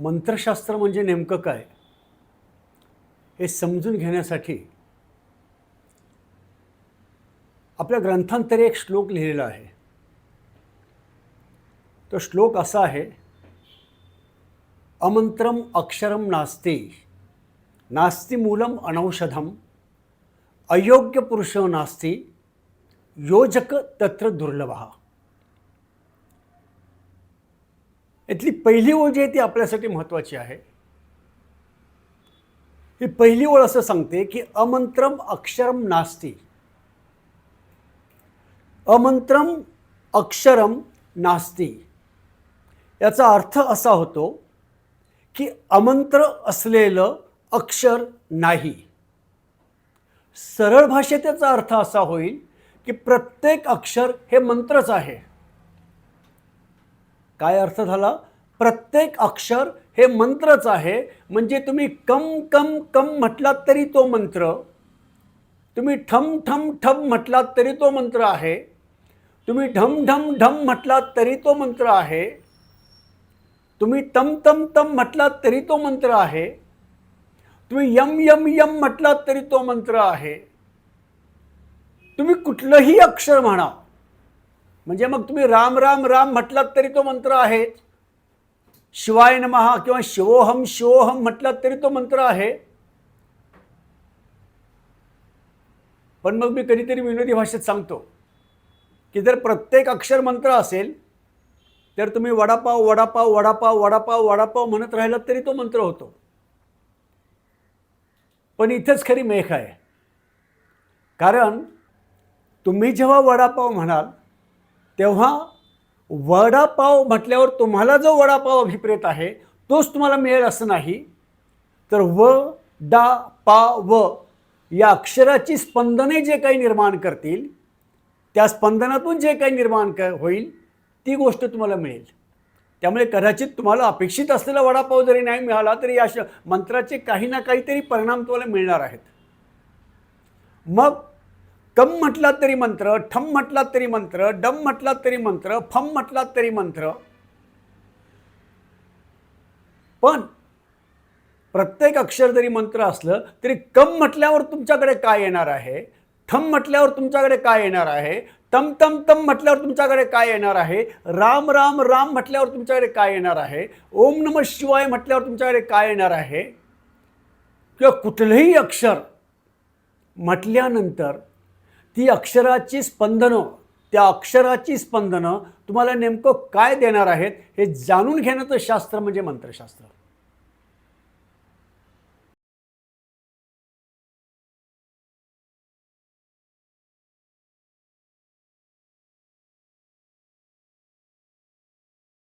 मंत्रशास्त्र म्हणजे नेमकं काय? हे समजून घेण्यासाठी आपल्या ग्रंथांतरी एक श्लोक लिहिलेला आहे. तो श्लोक असा आहे अमंत्रम अक्षरम नास्ती नास्ती मूलम अनौषधम अयोग्य पुरुष नास्ती योजक तत्र दुर्लभा। यातली पहिली ओळ जी आहे ती आपल्यासाठी महत्त्वाची आहे. ही पहिली ओळ असं सांगते की अमंत्रम अक्षरम नास्ती. अमंत्रम अक्षरम नास्ती. याचा अर्थ असा होतो की अमंत्र असलेलं अक्षर नाही. सरळ भाषेत याचा अर्थ असा होईल की प्रत्येक अक्षर हे मंत्रच आहे. काय अर्थ झाला? प्रत्येक अक्षर हे मंत्रच आहे. म्हणजे तुम्ही कम कम कम म्हटलात तरी तो मंत्र. तुम्ही ठम ठम ठम म्हटलात तरी तो मंत्र आहे. तुम्ही ढम ढम ढम म्हटलात तरी तो मंत्र आहे. तुम्ही तम तम तम म्हटलात तरी तो मंत्र आहे. तुम्ही यम यम यम म्हटलात तरी तो मंत्र आहे. तुम्ही कुठलंही अक्षर म्हणा म्हणजे मग तुम्ही राम राम राम म्हटलात तरी तो मंत्र आहे शिवाय नमहा किंवा शिवोहम शिवोहम म्हटलात तरी तो मंत्र आहे. पण मग मी कधीतरी विनोदी भाषेत सांगतो की जर प्रत्येक अक्षर मंत्र असेल तर तुम्ही वडापाव वडापाव वडापाव वडापाव वडापाव म्हणत राहिलात तरी तो मंत्र होतो. पण इथंच खरी मेख आहे. कारण तुम्ही जेव्हा वडापाव म्हणाल तेव्हा वडापाव म्हटल्यावर तुम्हाला जो वडापाव अभिप्रेत आहे तोच तुम्हाला मिळेल असं नाही. तर व डा पा व या अक्षराची स्पंदने जे काही निर्माण करतील त्या स्पंदनातून जे काही निर्माण क होईल ती गोष्ट तुम्हाला मिळेल. त्यामुळे कदाचित तुम्हाला अपेक्षित असलेला वडापाव जरी नाही मिळाला तरी या श मंत्राचे काही ना काहीतरी परिणाम तुम्हाला मिळणार आहेत. मग कम म्हटलात तरी मंत्र ठम म्हटलात तरी मंत्र डम म्हटलात तरी मंत्र फम म्हटलात तरी मंत्र. पण प्रत्येक अक्षर जरी मंत्र असलं तरी कम म्हटल्यावर तुमच्याकडे काय येणार आहे? ठम म्हटल्यावर तुमच्याकडे काय येणार आहे? तम तम तम म्हटल्यावर तुमच्याकडे काय येणार आहे? राम राम राम म्हटल्यावर तुमच्याकडे काय येणार आहे? ओम नम शिवाय म्हटल्यावर तुमच्याकडे काय येणार आहे? किंवा कुठलंही अक्षर म्हटल्यानंतर ती अक्षराची स्पंदनं त्या अक्षराची स्पंदनं तुम्हाला नेमकं काय देणार आहेत हे जाणून घेण्याचं शास्त्र म्हणजे मंत्रशास्त्र.